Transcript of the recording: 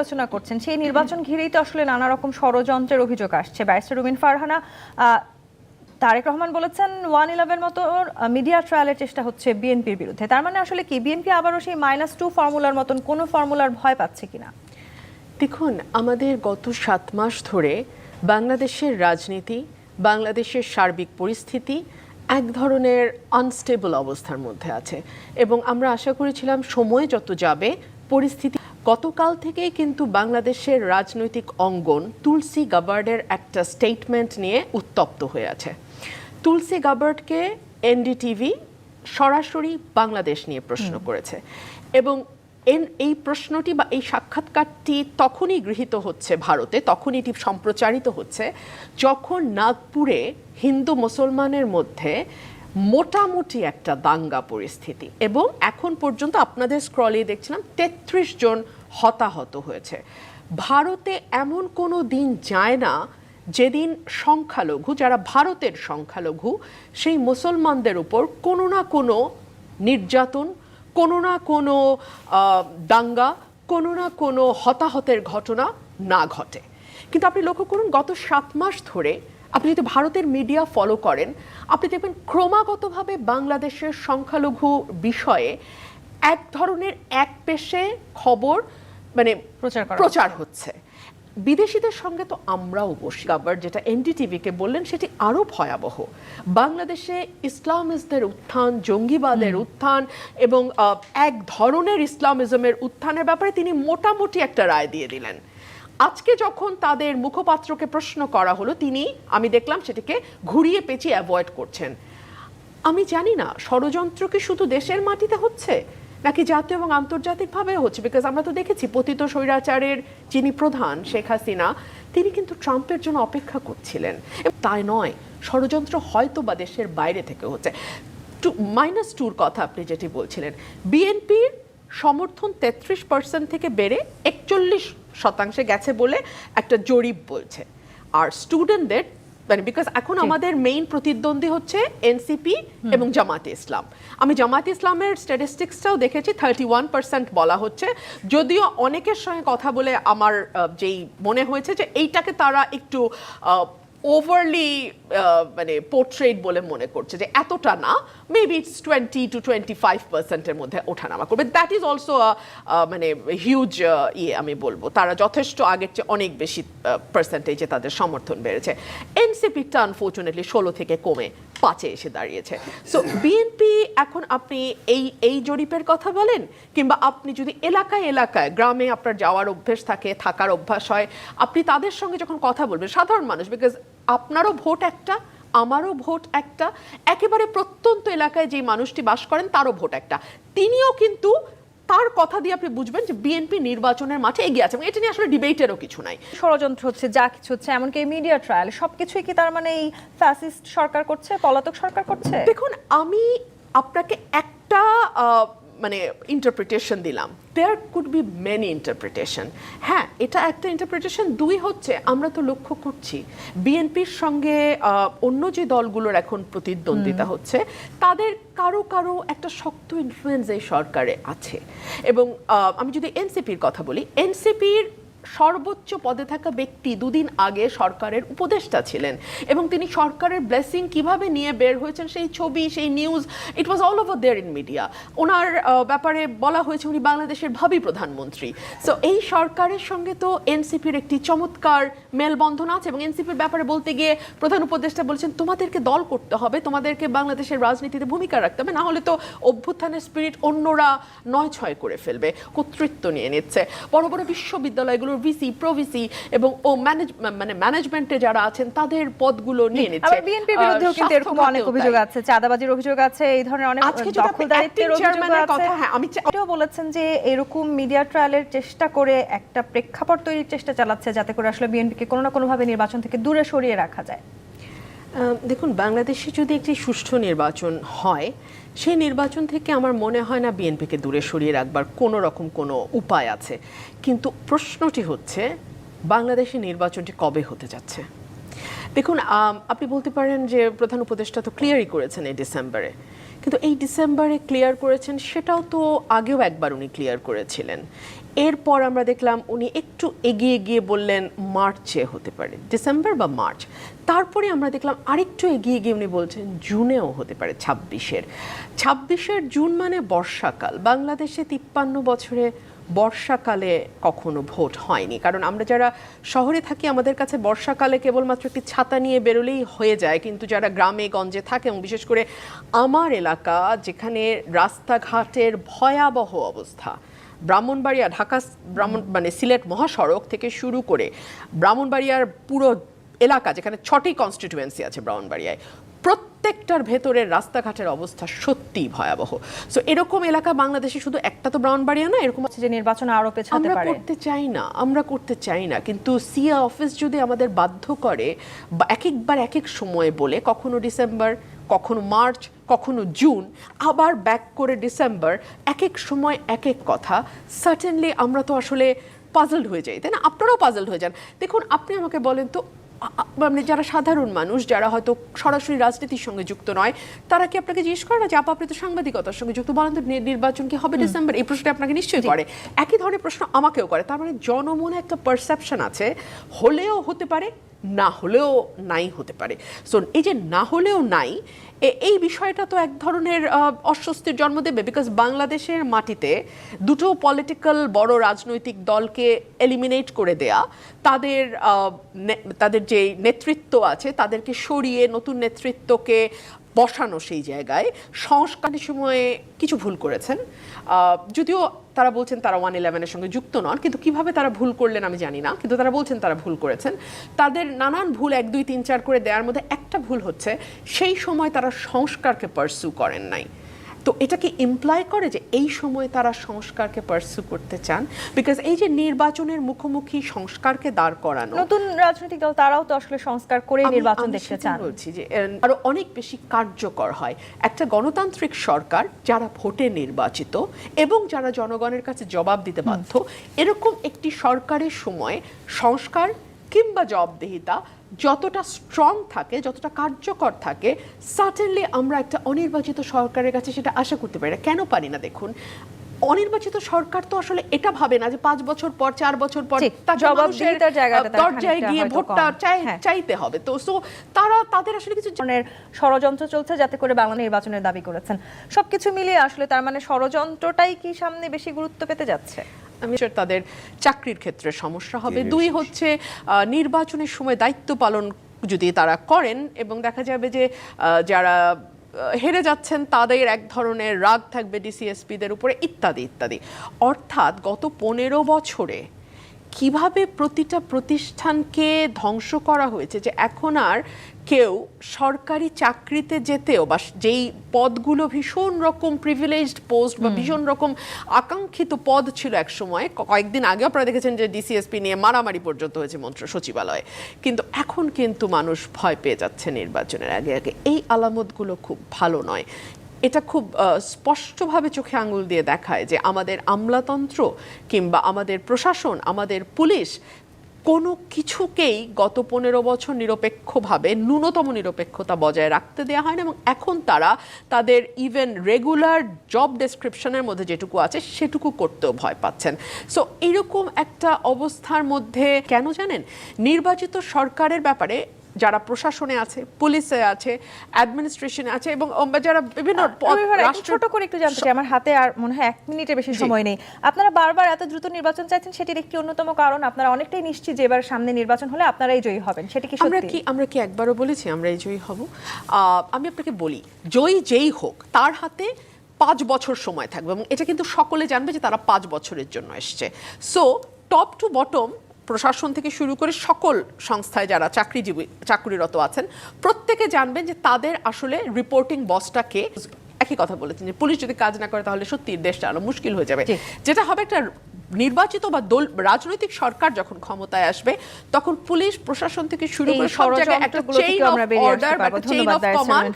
আলোচনা করছেন। সেই নির্বাচন ঘিরেই তো আসলে নানা রকম ষড়যন্ত্রের অভিযোগ আসছে। ব্যারিস্টার রুমিন ফারহানা তারেক রহমান বলেছেন ওয়ান ইলেভেন মতো মিডিয়া ট্রায়ালের চেষ্টা হচ্ছে বিএনপির বিরুদ্ধে। তার মানে আসলে কি, বিএনপি আবারও সেই মাইনাস টু ফর্মুলার মতন কোনো ফর্মুলার ভয় পাচ্ছে কিনা? দেখুন, আমাদের গত সাত মাস ধরে বাংলাদেশের রাজনীতি, বাংলাদেশের সার্বিক পরিস্থিতি এক ধরনের আনস্টেবল অবস্থার মধ্যে আছে। এবং আমরা আশা করেছিলাম সময় যত যাবে, পরিস্থিতি গতকাল থেকেই কিন্তু বাংলাদেশের রাজনৈতিক অঙ্গন তুলসী গাবার্ডের একটা স্টেটমেন্ট নিয়ে উত্তপ্ত হয়ে আছে। তুলসী গাবার্ডকে এনডিটিভি সরাসরি বাংলাদেশ নিয়ে প্রশ্ন করেছে এবং এন এই প্রশ্নটি বা এই সাক্ষাৎকারটি তখনই গৃহীত হচ্ছে ভারতে তখন এটি সম্প্রচারিত হচ্ছে যখন নাগপুরে হিন্দু মুসলমানের মধ্যে মোটামুটি একটা দাঙ্গা পরিস্থিতি। এবং এখন পর্যন্ত আপনাদের স্ক্রলে দেখছিলাম, তেত্রিশ জন হতাহত হয়েছে। ভারতে এমন কোনো দিন যায় না যেদিন সংখ্যালঘু, যারা ভারতের সংখ্যালঘু, সেই মুসলমানদের উপর কোনো না কোনো নির্যাতন, কোনো না কোনো দাঙ্গা, কোনো না কোনো হতাহতের ঘটনা না ঘটে। কিন্তু আপনি লক্ষ্য করুন, গত সাত মাস ধরে আপনি যদি ভারতের মিডিয়া ফলো করেন আপনি দেখবেন ক্রমাগতভাবে বাংলাদেশের সংখ্যালঘু বিষয়ে এক ধরনের এক পেশে খবর মানে প্রচার প্রচার হচ্ছে। বিদেশিদের সঙ্গে তো আমরাও বসি। আবার যেটা এনডিটিভিকে বললেন সেটি আরও ভয়াবহ। বাংলাদেশে ইসলামিস্টদের উত্থান জঙ্গিবাদের উত্থান এবং এক ধরনের ইসলামিজমের উত্থানের ব্যাপারে তিনি মোটামুটি একটা রায় দিয়ে দিলেন। আজকে যখন তাদের মুখপাত্রকে প্রশ্ন করা হলো, তিনি, আমি দেখলাম, সেটিকে ঘুরিয়ে পেঁচিয়ে অ্যাভয়েড করছেন। আমি জানি না, ষড়যন্ত্র কি শুধু দেশের মাটিতে হচ্ছে, নাকি জাতীয় এবং আন্তর্জাতিকভাবে হচ্ছে? বিকজ আমরা তো দেখেছি, পতিত স্বৈরাচারের যিনি প্রধান, শেখ হাসিনা, তিনি কিন্তু ট্রাম্পের জন্য অপেক্ষা করছিলেন। তাই নয়, ষড়যন্ত্র হয়তো বা দেশের বাইরে থেকে হচ্ছে। টু মাইনাস টুর কথা আপনি যেটি বলছিলেন বিএনপির সমর্থন তেত্রিশ পার্সেন্ট থেকে বেড়ে একচল্লিশ শতাংশে গেছে বলে একটা জরিপ বলছে। আর স্টুডেন্টদের মানে বিকজ এখন আমাদের মেইন প্রতিদ্বন্দ্বী হচ্ছে এনসিপি এবং জামাতে ইসলাম। আমি জামাতে ইসলামের স্ট্যাটিস্টিক্সটাও দেখেছি থার্টি ওয়ান পার্সেন্ট বলা হচ্ছে। যদিও অনেকের সঙ্গে কথা বলে আমার যেই মনে হয়েছে যে এইটাকে তারা একটু ওভারলি মানে পোর্ট্রেট বলে মনে করছে যে এতটা না maybe it's twenty to twenty five পার্সেন্টের মধ্যে ওঠানামা করবে। দ্যাট ইজ অলসো মানে হিউজ ইয়ে আমি বলব। তারা যথেষ্ট আগের চেয়ে অনেক বেশি পার্সেন্টেজে তাদের সমর্থন বেড়েছে। এনসিপিটা আনফর্চুনেটলি ষোলো থেকে কমে পাঁচে এসে দাঁড়িয়েছে। সো বিএনপি এখন আপনি এই এই জরিপের কথা বলেন, কিংবা আপনি যদি এলাকায় এলাকায়, গ্রামে আপনার যাওয়ার অভ্যেস থাকে, থাকার অভ্যাস হয়, আপনি তাদের সঙ্গে যখন কথা বলবেন, সাধারণ মানুষ বিকজ আপনারও ভোট একটা, আমারও ভোট একটা, একেবারে প্রত্যন্ত এলাকায় যে মানুষটি বাস করেন, তারও ভোট একটা। তিনিও কিন্তু তার কথা দিয়ে আপনি বুঝবেন যে বিএনপি নির্বাচনের মাঠে এগিয়ে আছে এবং এটা নিয়ে আসলে ডিবেটেরও কিছু নাই। ষড়যন্ত্র হচ্ছে যা কিছু হচ্ছে এমনকি মিডিয়া ট্রায়াল সব কিছুই কি তার মানে এই ফ্যাসিস্ট সরকার করছে পলাতক সরকার করছে? দেখুন আমি আপনাকে একটা মানে ইন্টারপ্রিটেশন দিলাম। There could be many interpretation হ্যাঁ এটা একটা ইন্টারপ্রিটেশন দুই হচ্ছে আমরা তো লক্ষ্য করছি বিএনপির সঙ্গে অন্য যে দলগুলোর এখন প্রতিদ্বন্দ্বিতা হচ্ছে তাদের কারও কারও একটা শক্ত ইনফ্লুয়েন্স এই সরকারে আছে। এবং আমি যদি এনসিপির কথা বলি এনসিপির সর্বোচ্চ পদে থাকা ব্যক্তি দুদিন আগে সরকারের উপদেষ্টা ছিলেন এবং তিনি সরকারের ব্লেসিং কীভাবে নিয়ে বের হয়েছেন, সেই ছবি, সেই news it was all over there in media ওনার ব্যাপারে বলা হয়েছে উনি বাংলাদেশের ভাবি প্রধানমন্ত্রী। সো এই সরকারের সঙ্গে তো এনসিপির একটি চমৎকার মেলবন্ধন আছে এবং এনসিপির ব্যাপারে বলতে গিয়ে প্রধান উপদেষ্টা বলছেন, তোমাদেরকে দল করতে হবে, তোমাদেরকে বাংলাদেশের রাজনীতিতে ভূমিকা রাখতে হবে না হলে তো অভ্যুত্থানের স্পিরিট অন্যরা নয় ছয় করে ফেলবে, কর্তৃত্ব নিয়ে নিচ্ছে। বড় বড় বিশ্ববিদ্যালয়গুলোর ভিসি প্রভিসি এবং ও ম্যানেজমেন্ট মানে ম্যানেজমেন্টে যারা আছেন তাদের পদগুলো নিয়ে নিচ্ছে। আবার বিএনপির বিরুদ্ধেও কিন্তু এরকম অনেক অভিযোগ আছে চাঁদাবাজির অভিযোগ আছে এই ধরনের অনেক আজকে দখলদারিত্বের অভিযোগ আছে। কথা, হ্যাঁ, আমি এটাও বলেছেন যে এরকম মিডিয়া ট্রায়ালের চেষ্টা করে একটা প্রেক্ষাপট তৈরির চেষ্টা চালাচ্ছে যাতে করে আসলে বিএনপিকে কোনো না কোনোভাবে নির্বাচন থেকে দূরে সরিয়ে রাখা যায়। দেখুন, বাংলাদেশে যদি একটি সুষ্ঠু নির্বাচন হয়, সেই নির্বাচন থেকে আমার মনে হয় না বিএনপিকে দূরে সরিয়ে রাখবার কোনো রকম কোনো উপায় আছে। কিন্তু প্রশ্নটি হচ্ছে, বাংলাদেশে নির্বাচনটি কবে হতে যাচ্ছে? দেখুন আপনি বলতে পারেন যে প্রধান উপদেষ্টা তো ক্লিয়ারই করেছেন এই ডিসেম্বরে কিন্তু এই ডিসেম্বরে ক্লিয়ার করেছেন, সেটাও তো আগেও একবার উনি ক্লিয়ার করেছিলেন। এরপর আমরা দেখলাম উনি একটু এগিয়ে গিয়ে বললেন মার্চে হতে পারে ডিসেম্বর বা মার্চ তারপরে আমরা দেখলাম আরেকটু এগিয়ে গিয়ে উনি বলছেন জুনেও হতে পারে, ছাব্বিশের। ছাব্বিশের জুন মানে বর্ষাকাল। বাংলাদেশে তিপ্পান্ন বছরে বর্ষাকালে কখনো ভোট হয়নি। কারণ আমরা যারা শহরে থাকি, আমাদের কাছে বর্ষাকালে কেবলমাত্র একটি ছাতা নিয়ে বেরোলেই হয়ে যায়। কিন্তু যারা গ্রামে, গঞ্জে থাকে এবং বিশেষ করে আমার এলাকা, যেখানে রাস্তাঘাটের ভয়াবহ অবস্থা, ব্রাহ্মণবাড়িয়া, ঢাকা ব্রাহ্মণ মানে সিলেট মহাসড়ক থেকে শুরু করে ব্রাহ্মণবাড়িয়ার পুরো এলাকা, যেখানে ছটি কনস্টিটিউয়েন্সি আছে ব্রাহ্মণবাড়িয়ায় প্রত্যেকটার ভেতরের রাস্তাঘাটের অবস্থা সত্যি ভয়াবহ। সো এরকম এলাকা বাংলাদেশে শুধু একটা তো ব্রাহ্মণবাড়িয়া না এরকম যে নির্বাচন আরও পেছাতে আমরা করতে চাই না আমরা করতে চাই না। কিন্তু সিয়া অফিস যদি আমাদের বাধ্য করে বা এক একবার এক এক সময় বলে কখনো ডিসেম্বর কখনো মার্চ কখনো জুন আবার ব্যাক করে ডিসেম্বর এক এক সময় এক এক কথা সার্টেনলি আমরা তো আসলে পাজলড হয়ে যাই তাই না? আপনারাও পাজলড হয়ে যান। দেখুন আপনি আমাকে বলেন তো মানে যারা সাধারণ মানুষ যারা হয়তো সরাসরি রাজনীতির সঙ্গে যুক্ত নয় তারা কি আপনাকে জিজ্ঞেস করে না যে আপা আপনি তো সাংবাদিকতার সঙ্গে যুক্ত? বলেন তো নির্বাচন কি হবে ডিসেম্বর? এই প্রশ্নটা আপনাকে নিশ্চয়ই করে। একই ধরনের প্রশ্ন আমাকেও করে। তার মানে জনমনে একটা পারসেপশন আছে। হলেও হতে পারে না হলেও নাই হতে পারে। সো এই যে না হলেও নাই এই বিষয়টা তো এক ধরনের অস্বস্তির জন্ম দেবে বিকজ বাংলাদেশের মাটিতে দুটো পলিটিক্যাল বড় রাজনৈতিক দলকে এলিমিনেট করে দেয়া, তাদের তাদের যে নেতৃত্ব আছে, তাদেরকে সরিয়ে নতুন নেতৃত্বকে বসানো সেই জায়গায় সংস্কারের সময়ে কিছু ভুল করেছেন। যদিও তারা বলছেন তারা ওয়ান ইলেভেনের সঙ্গে যুক্ত নন, কিন্তু কীভাবে তারা ভুল করলেন আমি জানি না, কিন্তু তারা বলছেন তারা ভুল করেছেন। তাদের নানান ভুল এক, দুই, তিন, চার করে দেওয়ার মধ্যে একটা ভুল হচ্ছে, সেই সময় তারা সংস্কারকে পার্সু করেন নাই। তো এটা কি ইমপ্লাই করে যে এই সময় তারা সংস্কারকে পারসু করতে চান বিকজ এই যে নির্বাচনের মুখোমুখি সংস্কারকে দাঁড় করানো নতুন রাজনৈতিক দল তারাও তো আসলে সংস্কার করে নির্বাচন দেখতে চান। বলছি যে আরও অনেক বেশি কার্যকর হয়। একটা গণতান্ত্রিক সরকার যারা ভোটে নির্বাচিত এবং যারা জনগণের কাছে জবাব দিতে বাধ্য এরকম একটি সরকারের সময় সংস্কার কিংবা জবাবদিহিতা যতটা স্ট্রং থাকে যতটা কার্যকর থাকে সার্টেনলি আমরা একটা অনির্বাচিত সরকারের কাছে সেটা আশা করতে পারি না। কেন পারি না দেখুন? অনির্বাচিত সরকার তো আসলে এটা ভাবে না যে পাঁচ বছর পর চার বছর পর দরজায় গিয়ে ভোটটা হ্যাঁ। চাইতে হবে। তো সো তারা তাদের আসলে কিছু ধরনের ষড়যন্ত্র চলছে যাতে করে বাংলা নির্বাচনের দাবি করেছেন। সবকিছু মিলিয়ে আসলে তার মানে ষড়যন্ত্রটাই কি সামনে বেশি গুরুত্ব পেতে যাচ্ছে? আমি তাদের চাকরির ক্ষেত্রে সমস্যা হবে। দুই হচ্ছে নির্বাচনের সময় দায়িত্ব পালন যদি তারা করেন এবং দেখা যাবে যে যারা হেরে যাচ্ছেন তাদের এক ধরনের রাগ থাকবে ডিসিএসপিদের উপরে ইত্যাদি ইত্যাদি। অর্থাৎ গত পনেরো বছরে কীভাবে প্রতিটা প্রতিষ্ঠানকে ধ্বংস করা হয়েছে যে এখন আর কেউ সরকারি চাকরিতে যেতেও বা যেই পদগুলো ভীষণ রকম প্রিভিলেজড পোস্ট বা ভীষণ রকম আকাঙ্ক্ষিত পদ ছিল এক সময় কয়েকদিন আগে আপনারা দেখেছেন যে ডিসিএসপি নিয়ে মারামারি পর্যন্ত হয়েছে মন্ত্র সচিবালয়ে। কিন্তু এখন কিন্তু মানুষ ভয় পেয়ে যাচ্ছে নির্বাচনের আগে আগে। এই আলামতগুলো খুব ভালো নয়। এটা খুব স্পষ্টভাবে চোখে আঙুল দিয়ে দেখায় যে আমাদের আমলাতন্ত্র কিংবা আমাদের প্রশাসন আমাদের পুলিশ কোনো কিছুকেই গত পনেরো বছর নিরপেক্ষভাবে ন্যূনতম নিরপেক্ষতা বজায় রাখতে দেওয়া হয় না এবং এখন তারা তাদের ইভেন রেগুলার জব ডেসক্রিপশনের মধ্যে যেটুকু আছে, সেটুকু করতেও ভয় পাচ্ছেন। সো এরকম একটা অবস্থার মধ্যে কেন জানেন? নির্বাচিত সরকারের ব্যাপারে যারা প্রশাসনে আছে পুলিশে আছে অ্যাডমিনিস্ট্রেশনে আছে এবং যারা বিভিন্ন ছোট করে একটু জানতে চাই। আমার হাতে আর মনে হয় এক মিনিটের বেশি সময় নেই। আপনারা বারবার এত দ্রুত নির্বাচন চাইছেন সেটির একটি অন্যতম কারণ আপনারা অনেকটাই নিশ্চিত যে এবার সামনে নির্বাচন হলে আপনারাই জয়ী হবেন। সেটা কি আমরা কি আমরা কি একবারও বলেছি আমরা এই জয়ী হব? আহ, আমি আপনাকে বলি জয়ী যেই হোক তার হাতে পাঁচ বছর সময় থাকবে এবং এটা কিন্তু সকলে জানবে যে তারা পাঁচ বছরের জন্য এসছে। সো টপ টু বটম প্রশাসন থেকে শুরু করে সকল সংস্থায় যারা চাকরিজীবী চাকরিরত আছেন প্রত্যেকে জানবেন যে তাদের আসলে রিপোর্টিং বসটাকে একই কথা বলেছেন যে পুলিশ যদি কাজ না করে তাহলে সত্যি দেশ চালানো মুশকিল হয়ে যাবে। যেটা হবে একটা নির্বাচিত বা দল রাজনৈতিক সরকার যখন ক্ষমতায় আসবে তখন পুলিশ প্রশাসন থেকে শুরু করে সব জায়গায় একটা চেইন অফ অর্ডার বা চেইন অফ কমান্ড